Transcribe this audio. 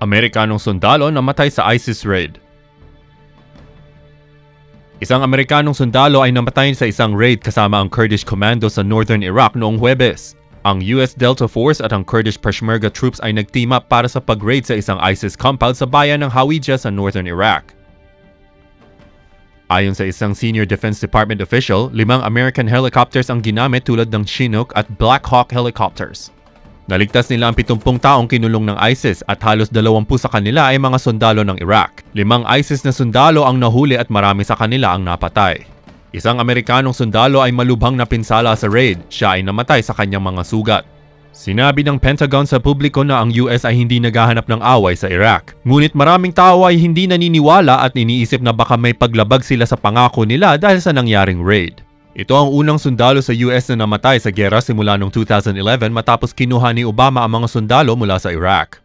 Amerikanong sundalo namatay sa ISIS raid. Isang Amerikanong sundalo ay namatay sa isang raid kasama ang Kurdish Commando sa northern Iraq noong Huwebes. Ang US Delta Force at ang Kurdish Peshmerga troops ay nag-team up para sa pag-raid sa isang ISIS compound sa bayan ng Hawija sa northern Iraq. Ayon sa isang senior Defense Department official, limang American helicopters ang ginamit tulad ng Chinook at Black Hawk helicopters. Naligtas nila ang 70 taong kinulong ng ISIS at halos 20 sa kanila ay mga sundalo ng Iraq. Limang ISIS na sundalo ang nahuli at marami sa kanila ang napatay. Isang Amerikanong sundalo ay malubhang napinsala sa raid. Siya ay namatay sa kanyang mga sugat. Sinabi ng Pentagon sa publiko na ang US ay hindi naghahanap ng away sa Iraq. Ngunit maraming tao ay hindi naniniwala at iniisip na baka may paglabag sila sa pangako nila dahil sa nangyaring raid. Ito ang unang sundalo sa US na namatay sa gera simula noong 2011 matapos kinuha ni Obama ang mga sundalo mula sa Iraq.